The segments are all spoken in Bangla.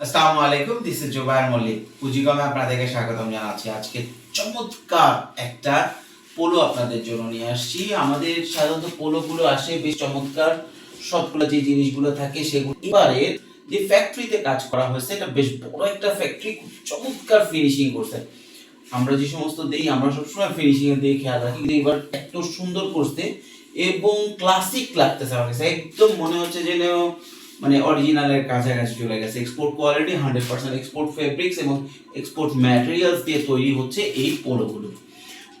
আসসালামু আলাইকুম দিস ইজ জুবায়ের মল্লিক পুঁজিগমে আপনাদেরকে স্বাগতম জানাচ্ছি। আজকে চমৎকার একটা পোলো আপনাদের জন্য নিয়ে আসছি। আমাদের সাধারণত পোলোগুলো আসে, বেশ চমৎকার। সবগুলো যে জিনিসগুলো থাকে সেগুলো এবারে যে ফ্যাক্টরিতে কাজ করা হয়েছে, এটা বেশ বড় একটা ফ্যাক্টরি চমৎকার ফিনিশিং করছে। আমরা যে সমস্ত দেই, আমরা সবসময় ফিনিশিং দিকে খেয়াল রাখি কিন্তু এবার এত সুন্দর করতে এবং ক্লাসিক লাগতেছে আমার কাছে একদম মনে হচ্ছে যেন মানে অরিজিনালের কাছাকাছি চলে গেছে। Export quality hundred percent export fabrics এবং এক্সপোর্ট ম্যাটেরিয়ালস দিয়ে তৈরি হচ্ছে এই পোলোগুলো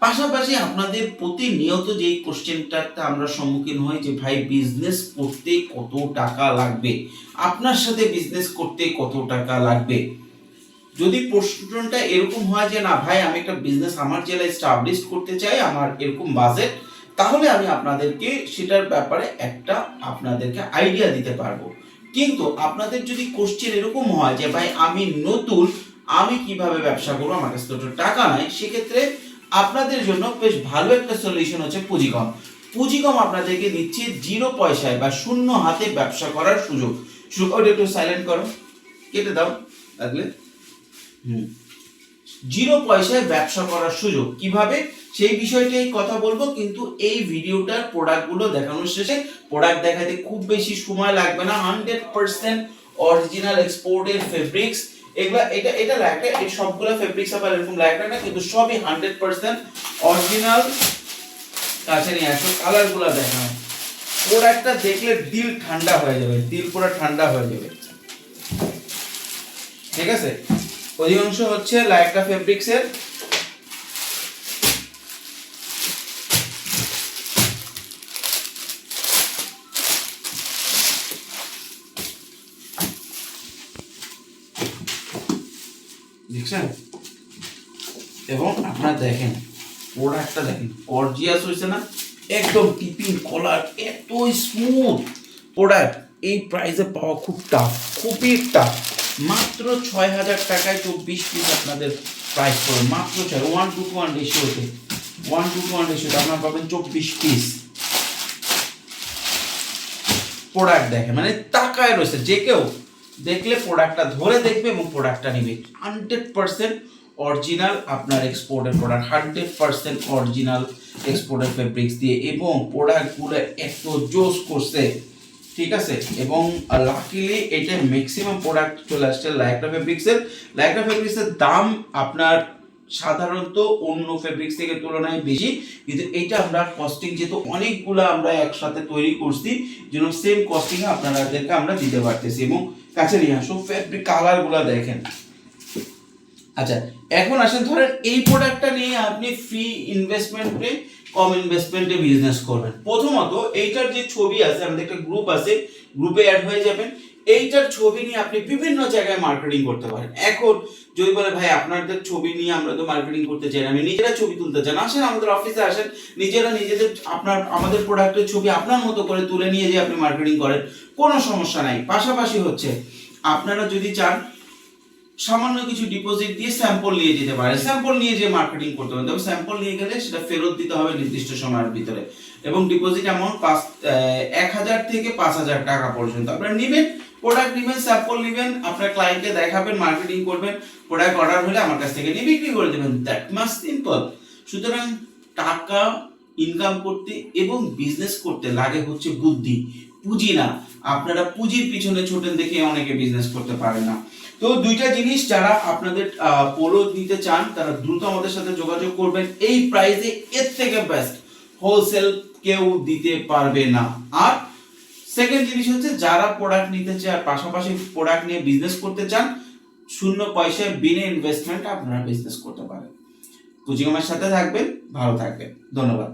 পাশাপাশি আপনাদের প্রতিনিয়ত যেই কোশ্চেনটাতে আমরা সম্মুখীন হই যে, ভাই বিজনেস করতে কত টাকা লাগবে? আপনার সাথে বিজনেস করতে কত টাকা লাগবে? যদি প্রশ্নটা এরকম হয় যে, না, ভাই, আমি একটা বিজনেস আমার জেলায় স্টাবলিশ করতে চাই, আমার এরকম বাজেট তাহলে আমি আপনাদেরকে সেটার ব্যাপারে একটা আপনাদেরকে আইডিয়া দিতে পারব। কিন্তু আপনাদের যদি কোশ্চেন এরকম হয় যে, ভাই, আমি নতুন, আমি কীভাবে ব্যবসা করব? আমার কাছে তো টাকা নাই। সেক্ষেত্রে আপনাদের জন্য বেশ ভালো একটা সলিউশন হচ্ছে পুঁজিকম পুঁজিকম আপনাদেরকে দিচ্ছে জিরো পয়সায় বা শূন্য হাতে ব্যবসা করার সুযোগ। সুযোগ একটু সাইলেন্ট করো। কেটে দাও, লাগলে। হুম। জিরো পয়সায় ব্যবসা করার সুযোগ। কীভাবে? সেই বিষয়টাই কথা বলব, কিন্তু এই ভিডিওটার প্রোডাক্টগুলো দেখানোর শেষে প্রোডাক্ট দেখাতে খুব বেশি সময় লাগবে না। হান্ড্রেড পার্সেন্ট অরিজিনাল এক্সপোর্টের ফেব্রিক্স এগুলা, এটা এটা এই সবগুলো ফেব্রিক্স আবার এরকম না, কিন্তু সবই হান্ড্রেড পার্সেন্ট অরিজিনাল কাছে নিয়ে আসো কালারগুলো প্রোডাক্টটা দেখলে দিল ঠান্ডা হয়ে যাবে, দিল পুরো ঠান্ডা হয়ে যাবে। ঠিক আছে? অধিকাংশ হচ্ছে লাইকা ফেব্রিক্সের। দেখছেন? এবং আপনারা দেখেন প্রোডাক্টটা দেখেন গর্জিয়াস হয়েছে না? একদম টিপিং কলার এত স্মুথ প্রোডাক্ট এই প্রাইসে পাওয়া খুব টাফ খুবই টাফ মাত্র ছয় হাজার টাকায় চব্বিশ পিস আপনাদের প্রাইস পড়বে। মাত্র ছয় ওয়ান টু ওয়ান রেশিওতে ওয়ান টু ওয়ান রেশিওতে আপনারা পাবেন চব্বিশ পিস প্রোডাক্ট দেখে মানে তাকায় রয়েছে। যে কেউ দেখলে প্রোডাক্টটা ধরে দেখবে এবং প্রোডাক্টটা নেবে। হান্ড্রেড পার্সেন্ট অরিজিনাল আপনার এক্সপোর্টের প্রোডাক্ট হান্ড্রেড পার্সেন্ট অরিজিনাল এক্সপোর্টের ফেব্রিক্স দিয়ে। এবং প্রোডাক্টগুলো এত জোস করছে। ঠিক আছে? এবং লাকিলি এটা ম্যাক্সিমাম প্রোডাক্ট চলে আসছে লাইক্রা ফেব্রিক্সের লাইক্রা ফেব্রিক্সের দাম আপনার সাধারণত অন্য ফেব্রিক্স থেকে তুলনায় বেশি। কিন্তু এটা আমরা কস্টিং যেহেতু অনেকগুলো আমরা একসাথে তৈরি করছি, যেন সেম কস্টিং আপনাদেরকে আমরা দিতে পারতেছি এবং কাছে নিয়ে আসো ফেব্রিক কালারগুলো দেখেন। আচ্ছা এখন আসেন ধরেন এই প্রোডাক্টটা নিয়ে আপনি ফ্রি ইনভেস্টমেন্টে কম ইনভেস্টমেন্টে বিজনেস করবেন। প্রথমত, এইটার যে ছবি আছে, আমাদের একটা গ্রুপ আছে গ্রুপে অ্যাড হয়ে যাবেন। এইটার ছবি নিয়ে আপনি বিভিন্ন জায়গায় মার্কেটিং করতে পারেন। এখন, যদি বলে, ভাই, আপনাদের ছবি নিয়ে আমরা তো মার্কেটিং করতে চাই আমি নিজেরা ছবি তুলতে চান আসেন, আমাদের অফিসে আসেন, নিজেরা নিজেদের আপনার, আমাদের প্রোডাক্টের ছবি আপনার মতো করে তুলে নিয়ে যে আপনি মার্কেটিং করেন, কোনো সমস্যা নাই। পাশাপাশি হচ্ছে, আপনারা যদি চান সামান্য কিছু ডিপোজিট দিয়ে স্যাম্পল নিয়ে যেতে পারে। স্যাম্পল নিয়ে যে মার্কেটিং করতে পারেন তবে স্যাম্পল নিয়ে গেলে সেটা ফেরত দিতে হবে নির্দিষ্ট সময়ের ভিতরে। এবং ডিপোজিট অ্যামাউন্ট পাঁচ এক হাজার থেকে পাঁচ হাজার টাকা পর্যন্ত। আপনারা নেবেন প্রোডাক্ট নেবেন স্যাম্পল নেবেন, আপনার ক্লায়েন্টকে দেখাবেন মার্কেটিং করবেন প্রোডাক্ট অর্ডার হলে আমার কাছ থেকে নিয়ে বিক্রি করে দেবেন। দ্যাট মাস সিম্পল সুতরাং টাকা ইনকাম করতে এবং বিজনেস করতে লাগে হচ্ছে বুদ্ধি। পুঁজি না। আপনারা পুঁজির পিছনে ছোটেন দেখে অনেকে বিজনেস করতে পারে না। তো দুইটা জিনিস যারা আপনাদের পোলো নিতে চান, তারা দ্রুত আমাদের সাথে যোগাযোগ করবেন। এই প্রাইসে এর থেকে বেস্ট হোলসেল কেউ দিতে পারবে না। আর সেকেন্ড জিনিস হচ্ছে, যারা প্রোডাক্ট নিতে চান পাশাপাশি প্রোডাক্ট নিয়ে বিজনেস করতে চান, শূন্য পয়সায় বিনা ইনভেস্টমেন্ট আপনারা বিজনেস করতে পারেন। পুঁজিগমের সাথে থাকবেন, ভালো থাকবেন। ধন্যবাদ।